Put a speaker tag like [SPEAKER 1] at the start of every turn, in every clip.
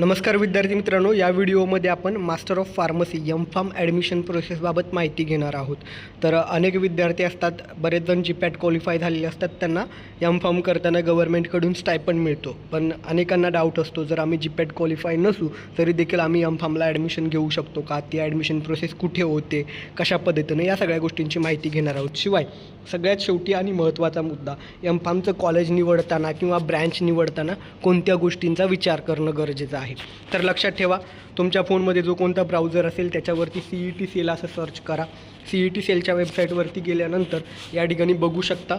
[SPEAKER 1] नमस्कार विद्यार्थी मित्रांनो या व्हिडिओमध्ये आपण master of pharmacy M pharm admission प्रोसेसबाबत माहिती घेणार आहोत. तर अनेक विद्यार्थी असतात बरेच जण जी पॅट क्वालिफाय झालेले असतात त्यांना एम फार्म करताना गव्हर्मेंटकडून स्टायपंड मिळतो. पण अनेकांना डाऊट असतो जर आम्ही जी पॅट क्वालिफाय नसू तरी देखील आम्ही एम फार्मला ॲडमिशन घेऊ शकतो का? ती ॲडमिशन प्रोसेस कुठे होते? कशा पद्धतीनं? या सगळ्या गोष्टींची माहिती घेणार आहोत. शिवाय सगळ्यात शेवटी आणि महत्त्वाचा मुद्दा एम फार्मचं कॉलेज निवडताना किंवा ब्रँच निवडताना कोणत्या गोष्टींचा विचार करणं गरजेचं आहे? तर लक्षात ठेवा तुमच्या फोनमध्ये जो कोणता ब्राउझर असेल त्याच्यावरती सी ई टी सेल असं सर्च करा. सी ई टी सेलच्या वेबसाईटवरती गेल्यानंतर या ठिकाणी बघू शकता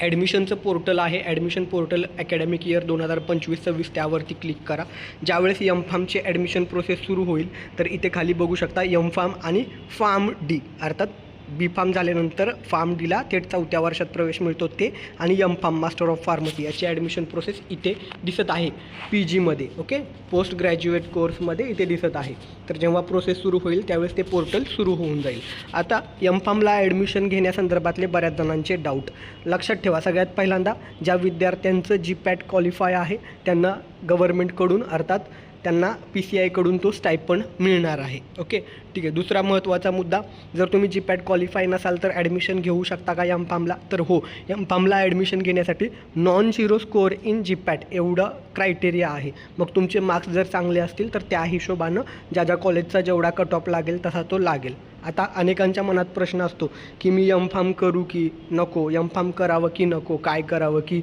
[SPEAKER 1] ॲडमिशनचं पोर्टल आहे. ॲडमिशन पोर्टल अकॅडमिक इयर दोन हजार पंचवीस सव्वीस त्यावरती क्लिक करा. ज्यावेळेस एम फार्मची ॲडमिशन प्रोसेस सुरू होईल तर इथे खाली बघू शकता एम फार्म आणि फार्म डी अर्थात बी फार्म झाल्यानंतर फार्म डीला थेट चौथ्या वर्षात प्रवेश मिळतो ते आणि M pharm master of pharmacy याची ॲडमिशन प्रोसेस इथे दिसत आहे पी जीमध्ये ओके पोस्ट ग्रॅज्युएट कोर्समध्ये इथे दिसत आहे. तर जेव्हा प्रोसेस सुरू होईल त्यावेळेस ते पोर्टल सुरू होऊन जाईल. आता एम फार्मला ॲडमिशन घेण्यासंदर्भातले बऱ्याच जणांचे डाऊट लक्षात ठेवा सगळ्यात पहिल्यांदा ज्या विद्यार्थ्यांचं जी पॅट क्वालिफाय आहे त्यांना गव्हर्नमेंटकडून अर्थात त्यांना पी सी आयकडून तो स्टायपण मिळणार आहे. ओके ठीक आहे. दुसरा महत्त्वाचा मुद्दा जर तुम्ही जी पॅट क्वालिफाय नसाल तर ॲडमिशन घेऊ शकता का एम फामला तर हो एम फामला ॲडमिशन घेण्यासाठी non zero score in G PAT एवढं क्रायटेरिया आहे. मग तुमचे मार्क्स जर चांगले असतील तर त्या हिशोबानं ज्या ज्या कॉलेजचा जेवढा कट ऑफ लागेल तसा तो लागेल. आता अनेकांच्या मनात प्रश्न असतो की मी एम फार्म करू की नको? एम फार्म करावं की नको? काय करावं की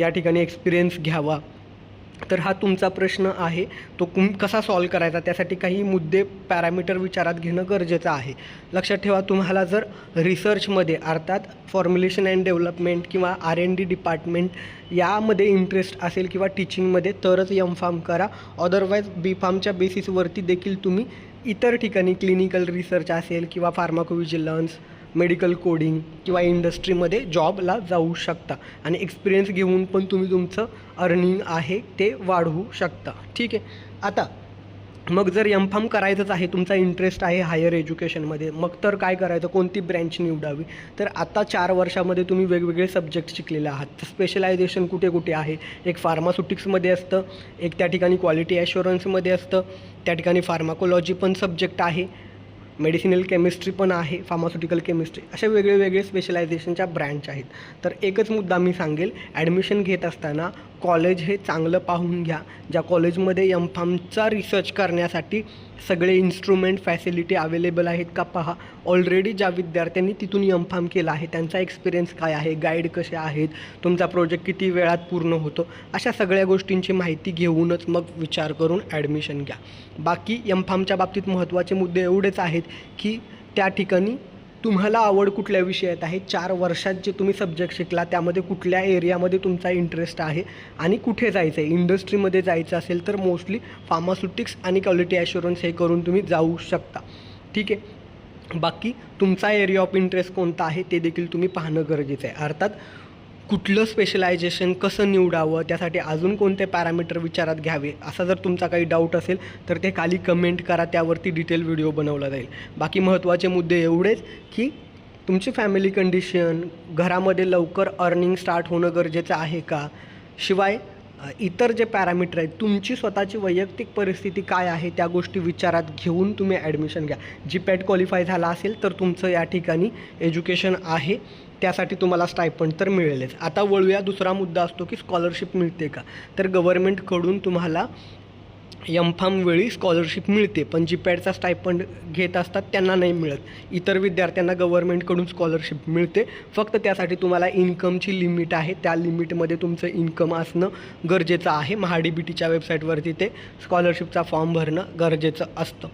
[SPEAKER 1] या ठिकाणी एक्सपिरियन्स घ्यावा? तर हा तुमचा प्रश्न आहे. तो कुम कसा सॉल्व करायचा? त्यासाठी काही मुद्दे पॅरामीटर विचारात घेणं गरजेचं आहे. लक्षात ठेवा तुम्हाला जर रिसर्चमध्ये अर्थात फॉर्म्युलेशन अँड डेव्हलपमेंट किंवा आर एन डी डिपार्टमेंट यामध्ये इंटरेस्ट असेल किंवा टीचिंगमध्ये तरच एम फार्म करा. अदरवाईज बी फार्मच्या बेसिसवरती देखील तुम्ही इतर ठिकाणी क्लिनिकल रिसर्च असेल किंवा फार्माकोविजिलन्स मेडिकल कोडिंग किंवा इंडस्ट्रीमध्ये जॉबला जाऊ शकता. आणि एक्सपिरियन्स घेऊन पण तुम्ही तुमचं अर्निंग आहे ते वाढवू शकता. ठीक आहे? आता मग जर एम फार्म करायचंच आहे तुमचा इंटरेस्ट आहे हायर एज्युकेशनमध्ये मग तर काय करायचं? कोणती ब्रँच निवडावी? तर आता चार वर्षामध्ये तुम्ही वेगवेगळे सब्जेक्ट शिकलेले आहात. स्पेशलायझेशन कुठे कुठे आहे? एक फार्मास्युटिक्समध्ये असतं एक त्या ठिकाणी क्वालिटी ॲश्युरन्समध्ये असतं त्या ठिकाणी फार्माकोलॉजी पण सब्जेक्ट आहे. मेडिसिनल केमिस्ट्री पण आहे फार्मास्युटिकल केमिस्ट्री अशा वेगळे वेगळे स्पेशलायझेशनच्या ब्रँच आहेत. तर एकच मुद्दा मी सांगेल ॲडमिशन घेत असताना कॉलेज हे चांगलं पाहून घ्या. ज्या कॉलेजमध्ये एम फार्मचा रिसर्च करण्यासाठी सगळे इन्स्ट्रुमेंट फॅसिलिटी अवेलेबल आहेत का पहा. ऑलरेडी ज्या विद्यार्थ्यांनी तिथून एम फार्म केला आहे त्यांचा एक्सपिरियन्स काय आहे गाईड कसे आहेत तुमचा प्रोजेक्ट किती वेळात पूर्ण होतो अशा सगळ्या गोष्टींची माहिती घेऊनच मग विचार करून ॲडमिशन घ्या. बाकी एम फार्मच्या बाबतीत महत्त्वाचे मुद्दे एवढेच आहेत की त्या ठिकाणी तुम्हाला आवड कुठल्या विषयात आहे? चार वर्षात जे तुम्ही सब्जेक्ट शिकला त्यामध्ये कुठल्या एरियामध्ये तुमचा इंटरेस्ट आहे? आणि कुठे जायचं आहे इंडस्ट्रीमध्ये जायचं असेल तर मोस्टली फार्मास्युटिक्स आणि क्वालिटी ॲश्युरन्स हे करून तुम्ही जाऊ शकता. ठीक आहे? बाकी तुमचा एरिया ऑफ इंटरेस्ट कोणता आहे? ते देखील तुम्ही पाहणं गरजेचं आहे. अर्थात कुठलं स्पेशलायझेशन कसं निवडावं त्यासाठी अजून कोणते पॅरामीटर विचारात घ्यावे असा जर तुमचा काही डाऊट असेल तर ते खाली कमेंट करा त्यावरती डिटेल व्हिडिओ बनवला जाईल. बाकी महत्त्वाचे मुद्दे एवढेच की तुमची फॅमिली कंडिशन घरामध्ये लवकर अर्निंग स्टार्ट होणं गरजेचं आहे का? शिवाय इतर जे पॅरामीटर आहेत तुमची स्वतःची वैयक्तिक परिस्थिती काय आहे त्या गोष्टी विचारात घेऊन तुम्ही ॲडमिशन घ्या. जी पॅट क्वालिफाय झाला असेल तर तुमचं या ठिकाणी एज्युकेशन आहे. त्यासाठी तुम्हाला स्टायपंड तर मिळेलच. आता वळूया दुसरा मुद्दा असतो की स्कॉलरशिप मिळते का? तर गव्हर्नमेंटकडून तुम्हाला एम फामवेळी वेळी स्कॉलरशिप मिळते पण जी पॅडचा स्टायपंड घेत असतात त्यांना नाही मिळत. इतर विद्यार्थ्यांना गव्हर्नमेंटकडून स्कॉलरशिप मिळते. फक्त त्यासाठी तुम्हाला इन्कमची लिमिट आहे. त्या लिमिटमध्ये तुमचं इन्कम असणं गरजेचं आहे. महा बी टीच्या वेबसाईटवरती ते स्कॉलरशिपचा फॉर्म भरणं गरजेचं असतं.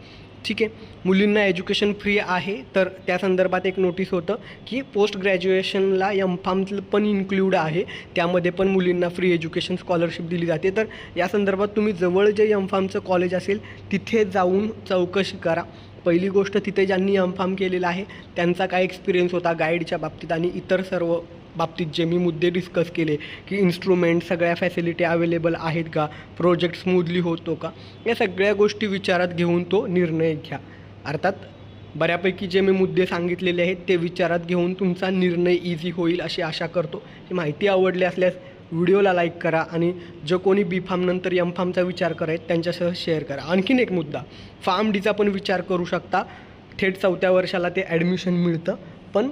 [SPEAKER 1] ठीक आहे. मुलींना एज्युकेशन फ्री आहे. तर त्या संदर्भात एक नोटीस होतं की पोस्ट ग्रॅज्युएशनला एम फार्म पण इन्क्ल्यूड आहे. त्यामध्ये पण मुलींना फ्री एज्युकेशन स्कॉलरशिप दिली जाते. तर या संदर्भात तुम्ही जवळ जे एम फार्मचं कॉलेज असेल तिथे जाऊन चौकशी करा. पहिली गोष्ट तिथे ज्यांनी एम फार्म केलेलं आहे त्यांचा काय एक्सपिरियन्स होता गाईडच्या बाबतीत आणि इतर सर्व बाबतीत जे मी मुद्दे डिस्कस केले की इन्स्ट्रुमेंट सगळ्या फॅसिलिटी अवेलेबल आहेत का? प्रोजेक्ट स्मूदली होतो का? या सगळ्या गोष्टी विचारात घेऊन तो निर्णय घ्या. अर्थात बऱ्यापैकी जे मी मुद्दे सांगितलेले आहेत ते विचारात घेऊन तुमचा निर्णय इझी होईल अशी आशा करतो. ही माहिती आवडली असल्यास व्हिडिओला लाईक करा आणि जो कोणी बी फार्मनंतर एम फार्मचा विचार करायत त्यांच्यासह शेअर करा. आणखीन एक मुद्दा फार्म डीचा पण विचार करू शकता. थेट चौथ्या वर्षाला ते ॲडमिशन मिळतं पण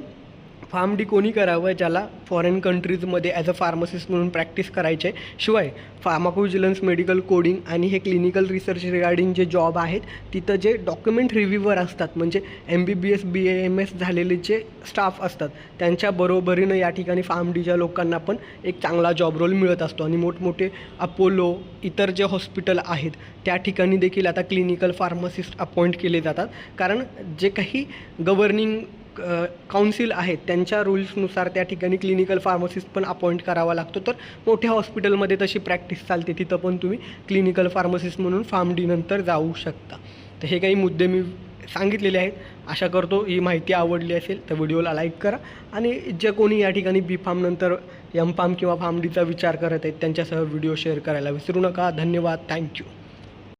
[SPEAKER 1] फार्म डी कोणी करावं ज्याला फॉरेन कंट्रीजमध्ये ॲज अ फार्मसिस्ट म्हणून प्रॅक्टिस करायचे? आहे शिवाय फार्माकोविजिलन्स मेडिकल कोडिंग आणि हे क्लिनिकल रिसर्च रिगार्डिंग जे जॉब आहेत तिथं जे डॉक्युमेंट रिव्ह्यूवर असतात म्हणजे M B B S B A M S झालेले जे स्टाफ असतात त्यांच्या बरोबरीनं या ठिकाणी फार्म डीच्या लोकांना पण एक चांगला जॉब रोल मिळत असतो. आणि मोठमोठे अपोलो इतर जे हॉस्पिटल आहेत त्या ठिकाणी देखील आता क्लिनिकल फार्मसिस्ट अपॉइंट केले जातात. कारण जे काही गव्हर्निंग काउन्सिल आहेत त्यांच्या रूल्सनुसार त्या ठिकाणी क्लिनिकल फार्मसिस्ट पण अपॉइंट करावा लागतो. तर मोठ्या हॉस्पिटलमध्ये तशी प्रॅक्टिस चालते. तिथं पण तुम्ही क्लिनिकल फार्मसिस्ट म्हणून फार्म डीनंतर जाऊ शकता. तर हे काही मुद्दे मी सांगितलेले आहेत. आशा करतो ही माहिती आवडली असेल तर व्हिडिओला लाईक करा. आणि जे कोणी या ठिकाणी बी फार्मनंतर एम फार्म किंवा फार्म डीचा विचार करत आहेत त्यांच्यासह व्हिडिओ शेअर करायला विसरू नका. धन्यवाद. थँक्यू